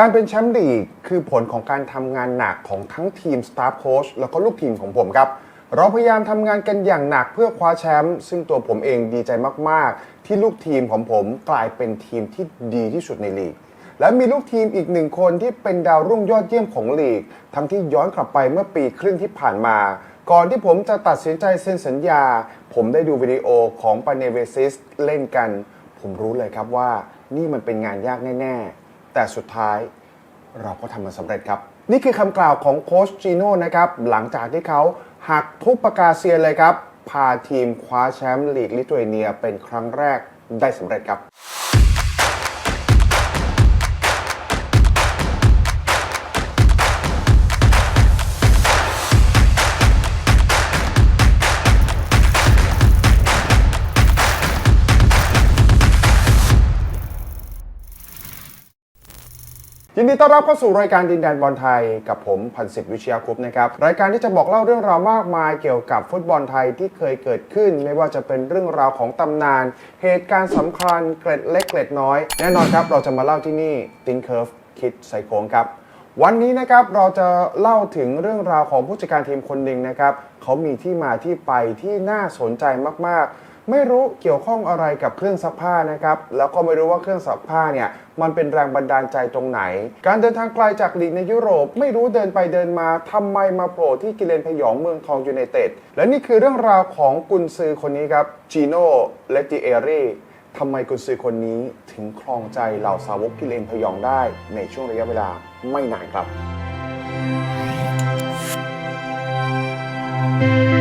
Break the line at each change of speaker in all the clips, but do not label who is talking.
การเป็นแชมป์ลีกคือผลของการทำงานหนักของทั้งทีมสตาฟโค้ชแล้วก็ลูกทีมของผมครับ เราพยายามทำงานกันอย่างหนักเพื่อคว้าแชมป์ซึ่งตัวผมเองดีใจมาก ๆ ที่ลูกทีมของผมกลายเป็นทีมที่ดีที่สุดในลีก และมีลูกทีมอีกหนึ่งคนที่เป็นดาวรุ่งยอดเยี่ยมของลีก ทั้งที่ย้อนกลับไปเมื่อปีครึ่งที่ผ่านมา ก่อนที่ผมจะตัดสินใจเซ็นสัญญา ผมได้ดูวิดีโอของปาเนเวซิสเล่นกัน ผมรู้เลยครับว่านี่มันเป็นงานยากแน่ ๆ แต่สุดท้ายเราก็ทำมันสำเร็จครับ นี่คือคำกล่าวของโค้ชจีโน่นะครับ หลังจากที่เขาหักทุกประกาเซียเลยครับ พาทีมคว้าแชมป์ลีกลิทัวเนียเป็นครั้งแรกได้สำเร็จครับ ยินดีต้อนรับเข้าสู่รายการดินแดนบอลไทยกับผมพันศิษย์วิชยาคุปนะครับรายการที่จะบอกเล่าเรื่องราวมากมายเกี่ยวกับฟุตบอลไทยที่เคยเกิดขึ้น ไม่ว่าจะเป็นเรื่องราวของตำนาน เหตุการณ์สำคัญเกร็ดเล็กเกร็ดน้อย แน่นอนครับเราจะมาเล่าที่นี่ตินเคิร์ฟคิดไซโค้งครับวันนี้นะครับเราจะเล่าถึงเรื่องราวของผู้จัดการทีมคนหนึ่งนะครับเขามีที่มาที่ไปที่น่าสนใจมากๆ ไม่รู้เกี่ยวข้องอะไรกับเครื่องซักผ้านะครับ แล้วก็ไม่รู้ว่าเครื่องซักผ้าเนี่ยมันเป็นแรงบันดาลใจตรงไหน การเดินทางไกลจากลีกในยุโรป ไม่รู้เดินไปเดินมาทำไมมาโผล่ที่กิเลนพยองเมืองทองยูไนเต็ด และนี่คือเรื่องราวของกุนซือคนนี้ครับจีโน่เลติเอรีทำไมกุนซือคนนี้ถึงครองใจเหล่าสาวกกิเลนพยองได้ในช่วงระยะเวลาไม่นานครับ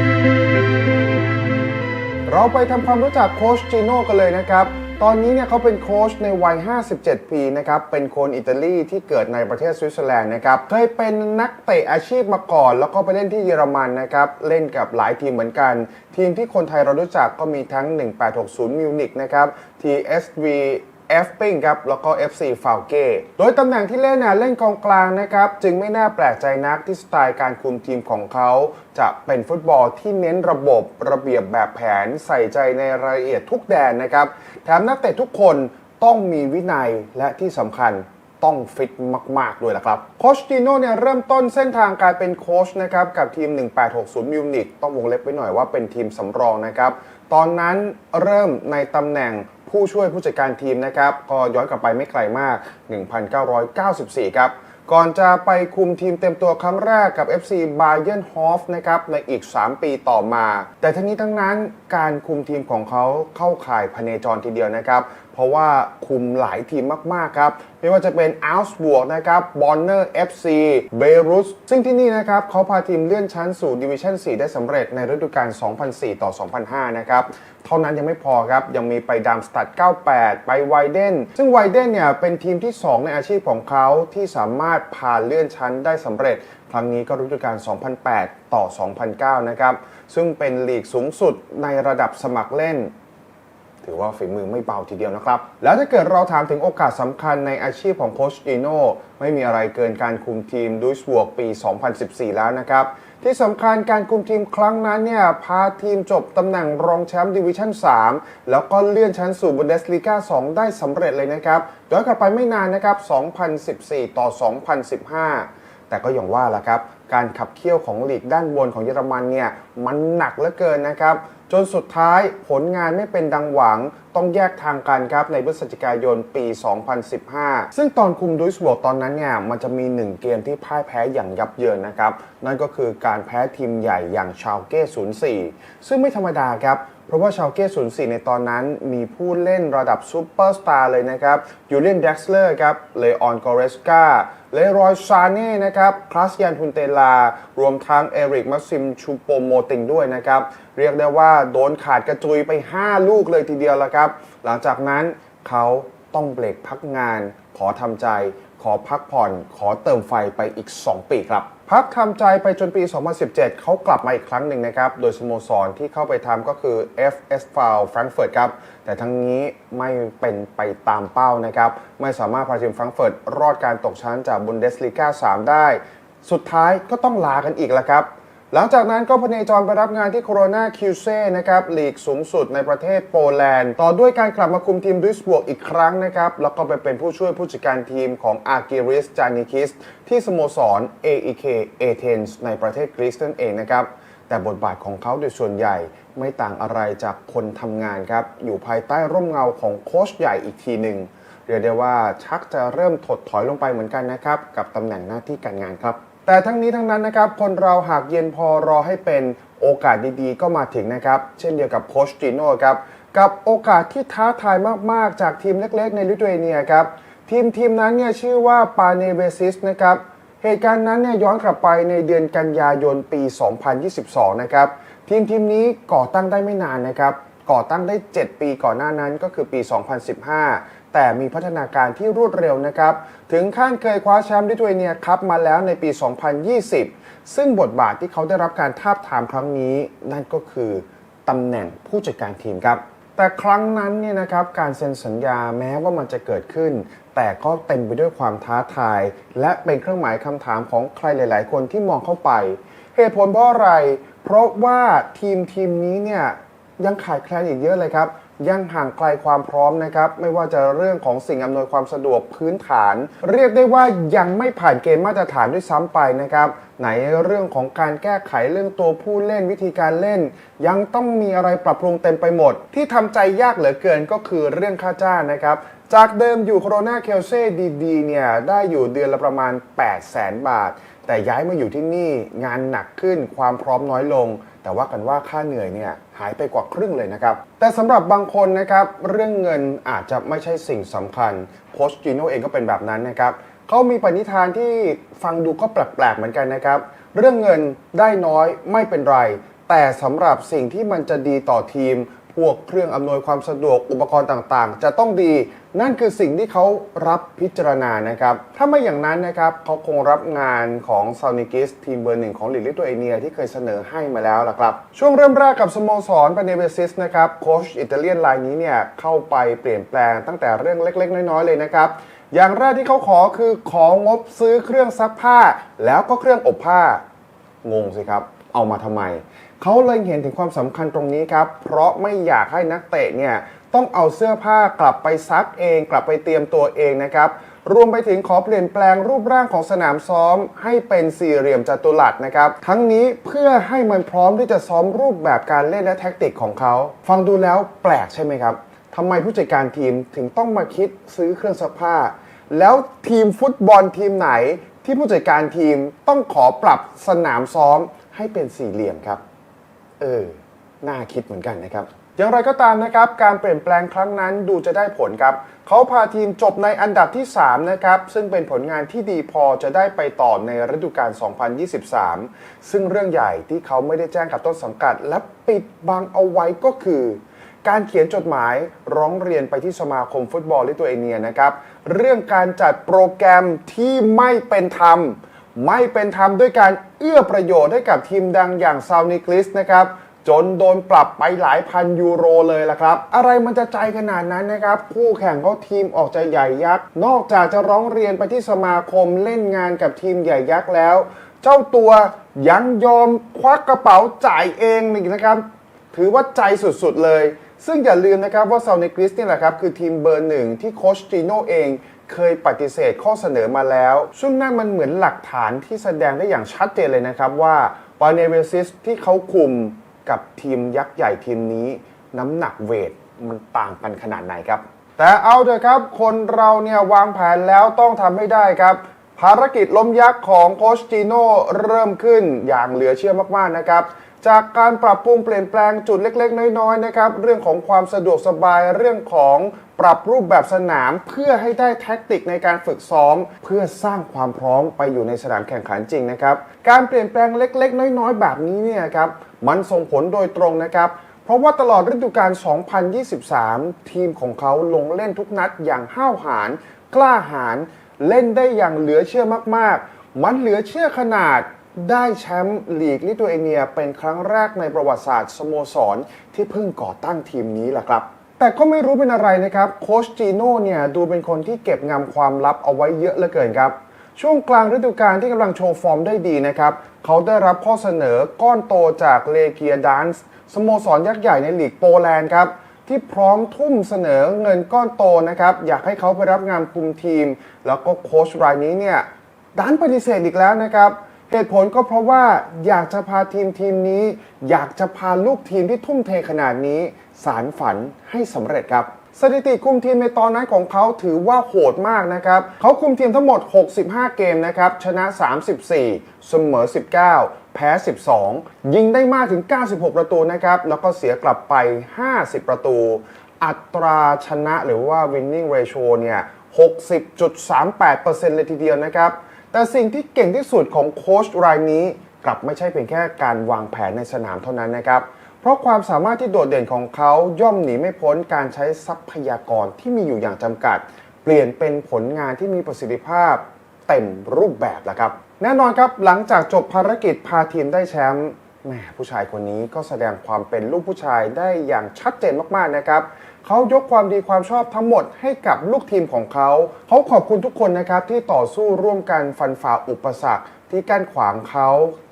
เราไปทำความรู้จักโค้ชจีโน่กันเลยนะครับ ตอนนี้เนี่ยเขาเป็นโค้ชในวัย 57 ปีนะครับ เป็นคนอิตาลีที่เกิดในประเทศสวิตเซอร์แลนด์นะครับ เคยเป็นนักเตะอาชีพมาก่อน แล้วก็ไปเล่นที่เยอรมันนะครับ เล่นกับหลายทีมเหมือนกัน ทีมที่คนไทยเรารู้จักก็มีทั้ง 1860 มิวนิกนะครับ TSV เอฟปิงครับ แล้วก็ FC ฟาวเกโดยตำแหน่งที่เล่นน่ะเล่นกองกลางนะครับ จึงไม่น่าแปลกใจนักที่สไตล์การคุมทีมของเขา จะเป็นฟุตบอลที่เน้นระบบระเบียบแบบแผนใส่ใจในรายละเอียดทุกแดนนะครับ แถมนักเตะทุกคนต้องมีวินัยและที่สำคัญต้องฟิตมาก ๆ ด้วยละครับ โคชติโน่เนี่ยเริ่มต้นเส้นทางการเป็นโค้ชนะครับ กับทีม 1860 มิวนิกต้องวงเล็บไว้หน่อยว่าเป็นทีมสำรองนะครับ ตอนนั้นเริ่มในตำแหน่ง ผู้ช่วยผู้จัดการทีมนะครับก็ย้อนกลับไปไม่ไกลมาก 1994 ครับก่อนจะไปคุมทีมเต็มตัวครั้งแรกกับ FC Bayern Hof นะครับในอีก 3 ปีต่อมา แต่ทั้งนี้ทั้งนั้นการคุมทีมของเขาเข้าข่ายพเนจรทีเดียวนะครับ เพราะว่าคุมหลายทีมมาก ๆ ครับ ไม่ว่าจะเป็น a u s b u r g นะครับ Bonner FC b e r u t ซึ่งที่นี่นะครับเขาพาทีมเลื่อนชั้นสู่ดิวิชั่น 4 ได้สำเร็จในฤดูกาล 2004 ต่อ 2005 นะครับเท่านั้นยังไม่พอครับ ยังมีไปดามสตัด 98 ไปไวเดน ซึ่งไวเดนเนี่ยเป็นทีมที่ 2 ในอาชีพของเขาที่สามารถผ่านเลื่อนชั้นได้สำเร็จ ครั้งนี้ก็ฤดูกาล 2008 ต่อ 2009 นะครับ ซึ่งเป็นลีกสูงสุดในระดับสมัครเล่น ถือว่าฝีมือไม่เบาทีเดียวนะครับ แล้วถ้าเกิดเราถามถึงโอกาสสำคัญในอาชีพของโคชดิโน่ไม่มีอะไรเกินการคุมทีมดุสบวกปี 2014 แล้วนะครับ ที่สำคัญการคุมทีมครั้งนั้นเนี่ยพาทีมจบตำแหน่งรองแชมป์ดิวิชั่น 3 แล้วก็เลื่อนชั้นสู่บุนเดสลีกา2 ได้สำเร็จเลยนะครับย้อนกลับไปไม่นานนะครับ 2014 ต่อ 2015 แต่ก็อย่างว่าละครับ การขับเคี่ยวของลีกด้านบนของเยอรมันเนี่ยมันหนักเหลือเกินนะครับ จนสุดท้ายผลงานไม่เป็นดังหวังต้องแยกทางกันครับในพฤศจิกายนปี 2015 ซึ่งตอนคุมดุยสบวกตอนนั้นเนี่ยมันจะมี 1 เกมที่พ่ายแพ้อย่างยับเยินนะครับ นั่นก็คือการแพ้ทีมใหญ่อย่างชาวเก้04 ซึ่งไม่ธรรมดาครับ เพราะว่าชาวเก้04ในตอนนั้นมีผู้เล่นระดับซูเปอร์สตาร์เลยนะครับยูเลียนเด็กซ์เลอร์ครับเลออนกอเรสกาเลรอยซาเน่นะครับคลาสยันทุนเตลา รวมทั้งเอริกมัซิมชูโปโมติงด้วยนะครับ เรียกได้ว่าโดนขาดกระจุยไป 5 ลูกเลยทีเดียวละครับ หลังจากนั้นเขาต้องเบรกพักงาน ขอทำใจ ขอพักผ่อน ขอเติมไฟไปอีก 2 ปีครับ พักทำใจไปจนปี 2017 เขากลับมาอีกครั้งหนึ่งนะครับ โดยสโมสรที่เข้าไปทำก็คือ FS f o u l Frankfurt ครับ แต่ทั้งนี้ไม่เป็นไปตามเป้านะครับ ไม่สามารถพาทีมฟรังเฟิร์ตรอดการตกชั้นจากบุนเดสลีกา3 ได้ สุดท้ายก็ต้องลากันอีกแล้วครับ หลังจากนั้นก็พเนจรไปรับงานที่โคโรนาคิวเซ่นะครับลีกสูงสุดในประเทศโปแลนด์ ต่อด้วยการกลับมาคุมทีมดุสบวกอีกครั้งนะครับ แล้วก็ไปเป็นผู้ช่วยผู้จัดการทีมของอากิริสจานิคิส ที่สโมสร AEK Athens ในประเทศกรีซนั่นเองนะครับ แต่บทบาทของเขาโดยส่วนใหญ่ไม่ต่างอะไรจากคนทำงานครับ อยู่ภายใต้ร่มเงาของโค้ชใหญ่อีกทีหนึ่งเรียกได้ว่าชักจะเริ่มถดถอยลงไปเหมือนกันนะครับกับตำแหน่งหน้าที่การงานครับ แต่ทั้งนี้ทั้งนั้นนะครับ คนเราหากเย็นพอรอให้เป็นโอกาสดีๆ ก็มาถึงนะครับ เช่นเดียวกับโคชจิโน่ครับ กับโอกาสที่ท้าทายมากๆ จากทีมเล็กๆ ในลิทัวเนียครับ ทีมทีมนั้นเนี่ยชื่อว่าปาเนเวซิสนะครับ เหตุการณ์นั้นเนี่ยย้อนกลับไปในเดือนกันยายนปี 2022 นะครับ ทีมทีมนี้ก่อตั้งได้ไม่นานนะครับ ก่อตั้งได้ 7 ปีก่อนหน้านั้นก็คือปี 2015 แต่มีพัฒนาการที่รวดเร็วนะครับ ถึงขั้นเคยคว้าแชมป์ลิทัวเนียครับมาแล้วในปี 2020 ซึ่งบทบาทที่เขาได้รับการทาบทามครั้งนี้ นั่นก็คือตำแหน่งผู้จัดการทีมครับ แต่ครั้งนั้นเนี่ยนะครับการเซ็นสัญญาแม้ว่ามันจะเกิดขึ้น แต่ก็เต็มไปด้วยความท้าทาย และเป็นเครื่องหมายคำถามของใครหลาย ๆ คนที่มองเข้าไป เหตุผลเพราะอะไร เพราะว่าทีมทีมนี้เนี่ยยังขาดแคลนอีกเยอะเลยครับ ยังห่างไกลความพร้อมนะครับไม่ว่าจะเรื่องของสิ่งอำนวยความสะดวกพื้นฐาน เรียกได้ว่ายังไม่ผ่านเกณฑ์มาตรฐานด้วยซ้ำไปนะครับไหนเรื่องของการแก้ไขเรื่องตัวผู้เล่นวิธีการเล่น ยังต้องมีอะไรปรับปรุงเต็มไปหมด ที่ทำใจยากเหลือเกินก็คือเรื่องค่าจ้างนะครับจากเดิมอยู่โคโรนาเคลเซ่ดีๆเนี่ยได้อยู่เดือนละประมาณ 8 0 0แสนบาท แต่ย้ายมาอยู่ที่นี่งานหนักขึ้นความพร้อมน้อยลง แต่ว่ากันว่าค่าเหนื่อยเนี่ยหายไปกว่าครึ่งเลยนะครับ แต่สำหรับบางคนนะครับเรื่องเงินอาจจะไม่ใช่สิ่งสำคัญโคชจิโน่เองก็เป็นแบบนั้นนะครับเขามีปณิธานที่ฟังดูก็แปลกๆเหมือนกันนะครับ เรื่องเงินได้น้อยไม่เป็นไร แต่สำหรับสิ่งที่มันจะดีต่อทีม พวกเครื่องอำนวยความสะดวกอุปกรณ์ต่างๆ จะต้องดี นั่นคือสิ่งที่เขารับพิจารณานะครับ ถ้าไม่อย่างนั้นนะครับเขาคงรับงานของซานิกิสทีมเบอร์หนึ่งของลีกลิตัวเอเนียที่เคยเสนอให้มาแล้วล่ะครับ ช่วงเริ่มแรกกับสโมสรปาเนเบซิสนะครับโค้ชอิตาเลียนรายนี้เนี่ยเข้าไปเปลี่ยนแปลงตั้งแต่เรื่องเล็ก ๆ น้อยๆเลยนะครับอย่างแรกที่เขาขอคือของบซื้อเครื่องซักผ้า แล้วก็เครื่องอบผ้างงสิครับ เอามาทำไม เขาเลยเห็นถึงความสำคัญตรงนี้ครับ เพราะไม่อยากให้นักเตะเนี่ยต้องเอาเสื้อผ้ากลับไปซักเอง กลับไปเตรียมตัวเองนะครับรวมไปถึงขอเปลี่ยนแปลงรูปร่างของสนามซ้อม ให้เป็นสี่เหลี่ยมจัตุรัสนะครับทั้งนี้เพื่อให้มันพร้อมที่จะซ้อมรูปแบบการเล่นและแท็กติกของเขา ฟังดูแล้วแปลกใช่ไหมครับทำไมผู้จัดการทีมถึงต้องมาคิดซื้อเครื่องซักผ้า แล้วทีมฟุตบอลทีมไหน ที่ผู้จัดการทีมต้องขอปรับสนามซ้อมให้เป็นสี่เหลี่ยมครับ เออ น่าคิดเหมือนกันนะครับ อย่างไรก็ตามนะครับ การเปลี่ยนแปลงครั้งนั้นดูจะได้ผลครับ เขาพาทีมจบในอันดับที่ 3 นะครับ ซึ่งเป็นผลงานที่ดีพอจะได้ไปต่อในฤดูกาล 2023 ซึ่งเรื่องใหญ่ที่เขาไม่ได้แจ้งกับต้นสังกัด และปิดบังเอาไว้ก็คือ การเขียนจดหมายร้องเรียนไปที่สมาคมฟุตบอลลิทัวเอเนียนะครับ เรื่องการจัดโปรแกรมที่ไม่เป็นธรรม ไม่เป็นธรรมด้วยการเอื้อประโยชน์ให้กับทีมดังอย่างซาวนิคลิสนะครับจนโดนปรับไปหลายพันยูโรเลยล่ะครับ อะไรมันจะใจขนาดนั้นนะครับ คู่แข่งเขาทีมออกจะใหญ่ยักษ์ นอกจากจะร้องเรียนไปที่สมาคมเล่นงานกับทีมใหญ่ยักษ์แล้ว เจ้าตัวยังยอมควักกระเป๋าจ่ายเองอีกนะครับ ถือว่าใจสุดๆเลย ซึ่งอย่าลืมนะครับว่าซาวเนกริสนี่แหละครับคือทีมเบอร์หนึ่งที่โคชจิโน่เอง เคยปฏิเสธข้อเสนอมาแล้ว ซึ่งนั่นมันเหมือนหลักฐานที่แสดงได้อย่างชัดเจนเลยนะครับว่าปาเนเวซิสที่เขาคุมกับทีมยักษ์ใหญ่ทีมนี้ น้ำหนักเวทมันต่างกันขนาดไหนครับ แต่เอาเถอะครับ คนเราเนี่ยวางแผนแล้วต้องทำให้ได้ครับ ภารกิจล้มยักษ์ของโคชจิโน่เริ่มขึ้นอย่างเหลือเชื่อมากๆนะครับ จากการปรับปรุงเปลี่ยนแปลงจุดเล็ก ๆ น้อยๆนะครับเรื่องของความสะดวกสบายเรื่องของปรับรูปแบบสนามเพื่อให้ได้แท็กติกในการฝึกซ้อม เพื่อสร้างความพร้อมไปอยู่ในสนามแข่งขันจริงนะครับ การเปลี่ยนแปลงเล็ก ๆ น้อยๆ แบบนี้เนี่ยครับมันส่งผลโดยตรงนะครับเพราะว่าตลอดฤดูกาล 2023 ทีมของเขาลงเล่นทุกนัดอย่างห้าวหาญกล้าหาญเล่นได้อย่างเหลือเชื่อมากๆ มันเหลือเชื่อขนาด ได้แชมป์ลีกลิทัวเอเนียเป็นครั้งแรกในประวัติศาสตร์สโมสร ที่เพิ่งก่อตั้งทีมนี้แหละครับ แต่ก็ไม่รู้เป็นอะไรนะครับ โคชจีโน่เนี่ยดูเป็นคนที่เก็บงำความลับเอาไว้เยอะเหลือเกินครับ ช่วงกลางฤดูกาลที่กำลังโชว์ฟอร์มได้ดีนะครับ เขาได้รับข้อเสนอก้อนโตจากเลเกียดานส์สโมสรยักษ์ใหญ่ในลีกโปแลนด์ครับที่พร้อมทุ่มเสนอเงินก้อนโตนะครับ อยากให้เขาไปรับงานคุมทีม แล้วก็โค้ชรายนี้เนี่ยดันปฏิเสธอีกแล้วนะครับ เหตุผลก็เพราะว่าอยากจะพาทีมทีมนี้ อยากจะพาลูกทีมที่ทุ่มเทขนาดนี้ สารฝันให้สำเร็จครับ สถิติคุมทีมในตอนนั้นของเขาถือว่าโหดมากนะครับ เขาคุมทีมทั้งหมด 65 เกมนะครับ ชนะ 34 เสมอ 19 แพ้ 12 ยิงได้มากถึง 96 ประตูนะครับ แล้วก็เสียกลับไป 50 ประตู อัตราชนะหรือว่า winning ratio เนี่ย 60.38%เลยทีเดียวนะครับ แต่สิ่งที่เก่งที่สุดของโค้ชรายนี้ กลับไม่ใช่เพียงแค่การวางแผนในสนามเท่านั้นนะครับ เพราะความสามารถที่โดดเด่นของเขาย่อมหนีไม่พ้นการใช้ทรัพยากรที่มีอยู่อย่างจำกัด เปลี่ยนเป็นผลงานที่มีประสิทธิภาพเต็มรูปแบบแล้วครับ แน่นอนครับหลังจากจบภารกิจพาทีมได้แชมป์แหมผู้ชายคนนี้ก็แสดงความเป็นลูกผู้ชายได้อย่างชัดเจนมากๆนะครับ เขายกความดีความชอบทั้งหมดให้กับลูกทีมของเขา เขาขอบคุณทุกคนนะครับที่ต่อสู้ร่วมกันฟันฝ่าอุปสรรคที่กั้นขวางเขา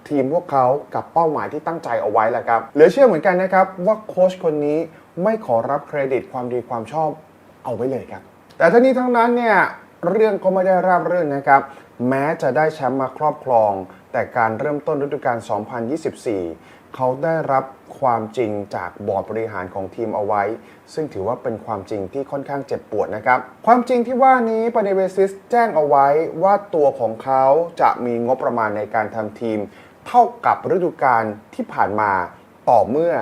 ทีมพวกเขากับเป้าหมายที่ตั้งใจเอาไว้แหละครับเหลือเชื่อเหมือนกันนะครับว่าโค้ชคนนี้ไม่ขอรับเครดิตความดีความชอบเอาไว้เลยครับ แต่ทั้งนี้ทั้งนั้นเนี่ยเรื่องก็ไม่ได้ราบรื่นนะครับ แม้จะได้แชมป์มาครอบครอง แต่การเริ่มต้นฤดูกาล2024 เขาได้รับความจริงจากบอร์ดบริหารของทีมเอาไว้ ซึ่งถือว่าเป็นความจริงที่ค่อนข้างเจ็บปวดนะครับ ความจริงที่ว่านี้ปาเนเวซิสแจ้งเอาไว้ว่าตัวของเขาจะมีงบประมาณในการทำทีม เท่ากับฤดูกาลที่ผ่านมาต่อเมื่อ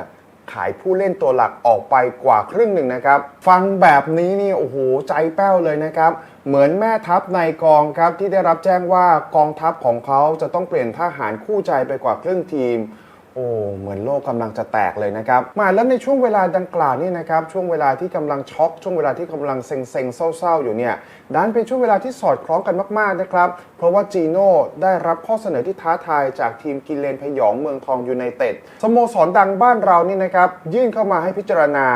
ขายผู้เล่นตัวหลักออกไปกว่าครึ่งหนึ่งนะครับ ฟังแบบนี้นี่โอ้โหใจแป้วเลยนะครับ เหมือนแม่ทัพในกองครับที่ได้รับแจ้งว่ากองทัพของเขาจะต้องเปลี่ยนทหารคู่ใจไปกว่าครึ่งทีม โอ้เหมือนโลกกำลังจะแตกเลยนะครับมาแล้วในช่วงเวลาดังกล่าวนี่นะครับช่วงเวลาที่กำลังช็อกช่วงเวลาที่กำลังเซ็งๆเศร้าๆอยู่เนี่ยดันเป็นช่วงเวลาที่สอดคล้องกันมากๆนะครับเพราะว่าจีโน่ได้รับข้อเสนอที่ท้าทายจากทีมกิเลนพยองเมืองทองยูไนเต็ดสโมสรดังบ้านเรานี่นะครับยื่นเข้ามาให้พิจารณา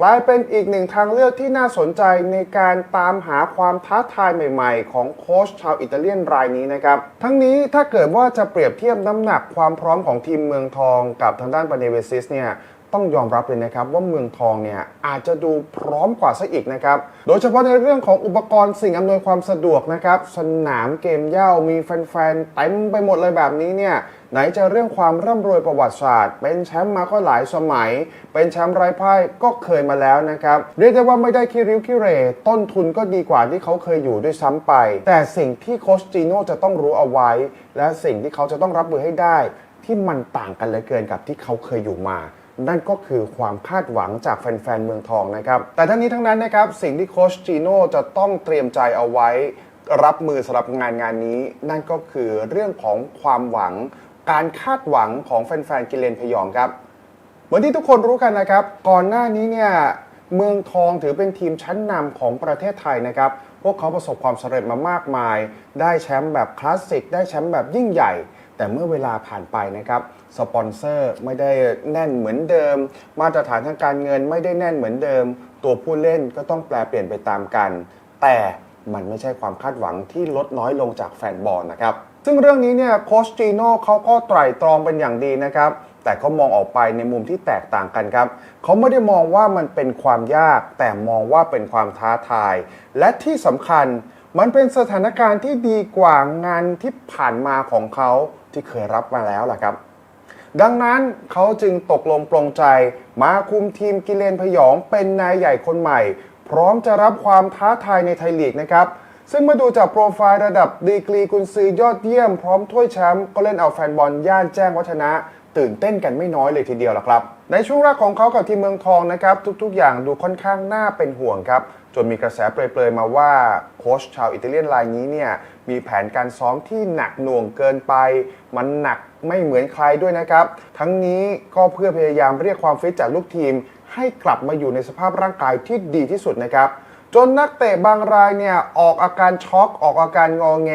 กลายเป็นอีกหนึ่งทางเลือกที่น่าสนใจในการตามหาความท้าทายใหม่ๆ ของโค้ชชาวอิตาเลียนรายนี้นะครับ ทั้งนี้ถ้าเกิดว่าจะเปรียบเทียบน้ำหนักความพร้อมของทีมเมืองทองกับทางด้านปาเนเวซิสเนี่ย ต้องยอมรับเลยนะครับว่าเมืองทองเนี่ยอาจจะดูพร้อมกว่าซะอีกนะครับ โดยเฉพาะในเรื่องของอุปกรณ์สิ่งอำนวยความสะดวกนะครับ สนามเกมเย้ามีแฟนๆเต็มไปหมดเลยแบบนี้เนี่ยไหนจะเรื่องความร่ำรวยประวัติศาสตร์ เป็นแชมป์มาก็หลายสมัย เป็นแชมป์ไร้พ่ายก็เคยมาแล้วนะครับ เรียกได้ว่าไม่ได้คิริ้วคิเร ต้นทุนก็ดีกว่าที่เขาเคยอยู่ด้วยซ้ำไป แต่สิ่งที่โคชจีโน่จะต้องรู้เอาไว้ และสิ่งที่เขาจะต้องรับมือให้ได้ ที่มันต่างกันเหลือเกินกับที่เขาเคยอยู่มา นั่นก็คือความคาดหวังจากแฟนๆเมืองทองนะครับ แต่ทั้งนี้ทั้งนั้นนะครับสิ่งที่โคชจีโน่จะต้องเตรียมใจเอาไว้ รับมือสำหรับงานงานนี้ นั่นก็คือเรื่องของความหวัง การคาดหวังของแฟนๆกิเลนพยองครับ เหมือนที่ทุกคนรู้กันนะครับ ก่อนหน้านี้เนี่ยเมืองทองถือเป็นทีมชั้นนำของประเทศไทยนะครับพวกเขาประสบความสำเร็จมามากมาย ได้แชมป์แบบคลาสสิก ได้แชมป์แบบยิ่งใหญ่ แต่เมื่อเวลาผ่านไปนะครับสปอนเซอร์ไม่ได้แน่นเหมือนเดิม มาตรฐานทางการเงินไม่ได้แน่นเหมือนเดิม ตัวผู้เล่นก็ต้องแปลเปลี่ยนไปตามกัน แต่มันไม่ใช่ความคาดหวังที่ลดน้อยลงจากแฟนบอลนะครับซึ่งเรื่องนี้เนี่ยโคชจีโน่เขาก็ไตร่ตรองเป็นอย่างดีนะครับ แต่เขามองออกไปในมุมที่แตกต่างกันครับ เขาไม่ได้มองว่ามันเป็นความยาก แต่มองว่าเป็นความท้าทาย และที่สำคัญ มันเป็นสถานการณ์ที่ดีกว่างานที่ผ่านมาของเขาที่เคยรับมาแล้วล่ะครับ ดังนั้นเขาจึงตกลงปลงใจมาคุมทีมกิเลนพยองเป็นนายใหญ่คนใหม่ พร้อมจะรับความท้าทายในไทยลีกนะครับ ซึ่งมาดูจากโปรไฟล์ระดับดีกรีกุนซือยอดเยี่ยมพร้อมถ้วยแชมป์ก็เล่นเอาแฟนบอลย่านแจ้งวัฒนะตื่นเต้นกันไม่น้อยเลยทีเดียวล่ะครับ ในช่วงแรกของเขากับทีมเมืองทองนะครับ ทุกๆ อย่างดูค่อนข้างน่าเป็นห่วงครับ จนมีกระแสเปรยๆมาว่าโค้ชชาวอิตาเลียนรายนี้เนี่ยมีแผนการซ้อมที่หนักหน่วงเกินไป มันหนักไม่เหมือนใครด้วยนะครับ ทั้งนี้ก็เพื่อพยายามเรียกความฟิตจากลูกทีม ให้กลับมาอยู่ในสภาพร่างกายที่ดีที่สุดนะครับ จนนักเตะบางรายเนี่ยออกอาการช็อกออกอาการงอแง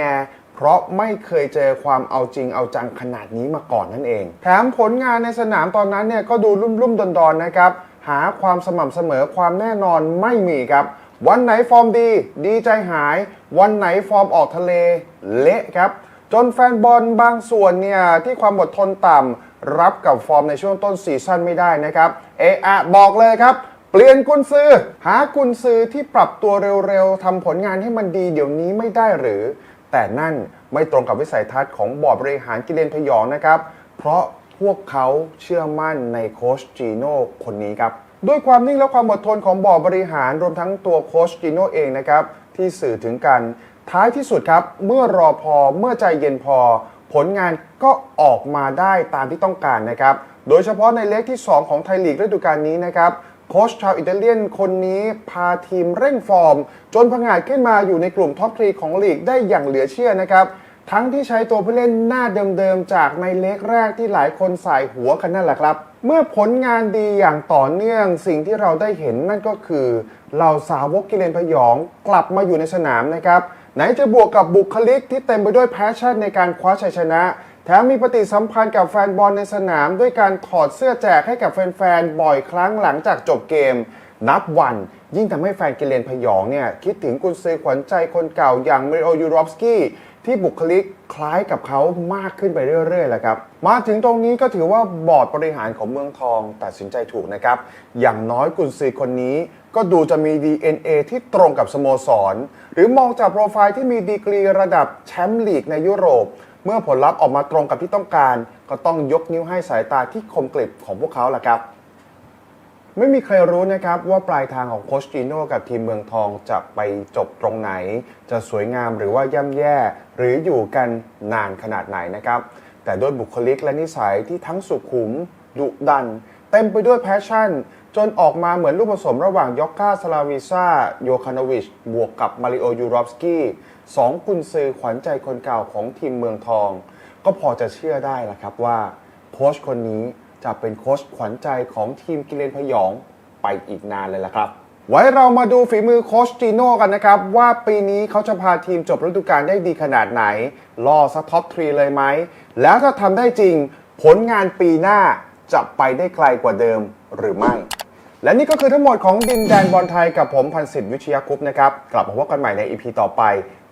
เพราะไม่เคยเจอความเอาจริงเอาจังขนาดนี้มาก่อนนั่นเอง แถมผลงานในสนามตอนนั้นเนี่ยก็ดูลุ่มๆดอนๆนะครับ หาความสม่ำเสมอความแน่นอนไม่มีครับ วันไหนฟอร์มดี ดีใจหาย วันไหนฟอร์มออกทะเล เละครับ จนแฟนบอลบางส่วนเนี่ย ที่ความอดทนต่ำรับกับฟอร์มในช่วงต้นซีซั่นไม่ได้นะครับเอะอะบอกเลยครับ เปลี่ยนกุนซือ หากุนซือที่ปรับตัวเร็วๆทำผลงานให้มันดีเดี๋ยวนี้ไม่ได้หรือ แต่นั่นไม่ตรงกับวิสัยทัศน์ของบอร์ดบริหารกิเลนพยองนะครับ เพราะพวกเขาเชื่อมั่นในโคชจีโน่คนนี้ครับ ด้วยความนิ่งและความอดทนของบอร์ดบริหารรวมทั้งตัวโคชจีโน่เองนะครับ ที่สื่อถึงกันท้ายที่สุดครับ เมื่อรอพอเมื่อใจเย็นพอ ผลงานก็ออกมาได้ตามที่ต้องการนะครับ โดยเฉพาะในเล็กที่ 2 ของไทยลีกฤดูกาลนี้นะครับโค้ชชาวอิตาเลียนคนนี้พาทีมเร่งฟอร์ม จนผงาดขึ้นมาอยู่ในกลุ่มท็อปทรีของลีกได้อย่างเหลือเชื่อนะครับ ทั้งที่ใช้ตัวผู้เล่นหน้าเดิมๆจากในเล็กแรกที่หลายคนใส่หัวกันนั่นแหละครับ เมื่อผลงานดีอย่างต่อเนื่องสิ่งที่เราได้เห็นนั่นก็คือเหล่าสาวกกิเลนพยองกลับมาอยู่ในสนามนะครับ ไหนจะบวกกับบุคลิกที่เต็มไปด้วยแพชชั่นในการคว้าชัยชนะ แถมมีปฏิสัมพันธ์กับแฟนบอลในสนาม ด้วยการถอดเสื้อแจกให้กับแฟนๆบ่อยครั้งหลังจากจบเกม นับวัน ยิ่งทำให้แฟนกิเลนพยองเนี่ยคิดถึงกุนซือขวัญใจคนเก่าอย่างมริโอยูรอฟสกี้ที่บุคลิกคล้ายกับเขามากขึ้นไปเรื่อยๆแหละครับ มาถึงตรงนี้ก็ถือว่าบอร์ดบริหารของเมืองทองตัดสินใจถูกนะครับ อย่างน้อยกุนซือคนนี้ก็ดูจะมี DNA ที่ตรงกับสโมสร หรือมองจากโปรไฟล์ที่มีดีกรีระดับแชมป์ลีกในยุโรป เมื่อผลลัพธ์ออกมาตรงกับที่ต้องการ ก็ต้องยกนิ้วให้สายตาที่คมกริบของพวกเขาแหละครับ ไม่มีใครรู้นะครับว่าปลายทางของโคชจิโน่กับทีมเมืองทองจะไปจบตรงไหน จะสวยงามหรือว่าย่ำแย่ หรืออยู่กันนานขนาดไหนนะครับ แต่ด้วยบุคลิกและนิสัยที่ทั้งสุขุม ดุดัน เต็มไปด้วยแพชชั่น จนออกมาเหมือนลูกผสมระหว่างยอกกาสลาวิซาโยคานวิช บวกกับมาริโอยูรอฟสกี้สองกุนซือขวัญใจคนเก่าของทีมเมืองทอง ก็พอจะเชื่อได้ละครับว่าโค้ชคนนี้ จะเป็นโค้ชขวัญใจของทีมกิเลนพยองไปอีกนานเลยล่ะครับ ไว้เรามาดูฝีมือโค้ชจีโน่กันนะครับ ว่าปีนี้เขาจะพาทีมจบฤดูกาลได้ดีขนาดไหน ล่อสักท็อปทรีเลยไหม แล้วถ้าทำได้จริง ผลงานปีหน้าจะไปได้ไกลกว่าเดิมหรือไม่ และนี่ก็คือทั้งหมดของดินแดนบอลไทยกับผมพันศิษย์วิชยาคุปต์นะครับ กลับมาพบกันใหม่ใน EP ต่อไป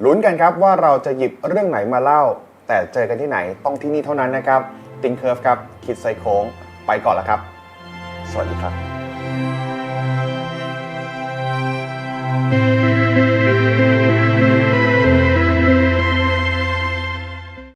ลุ้นกันครับว่าเราจะหยิบเรื่องไหนมาเล่า แต่เจอกันที่ไหนต้องที่นี่เท่านั้นนะครับติงเคิร์ฟครับคิดไซโค้ง ไปก่อนแล้วครับ สวัสดีครับ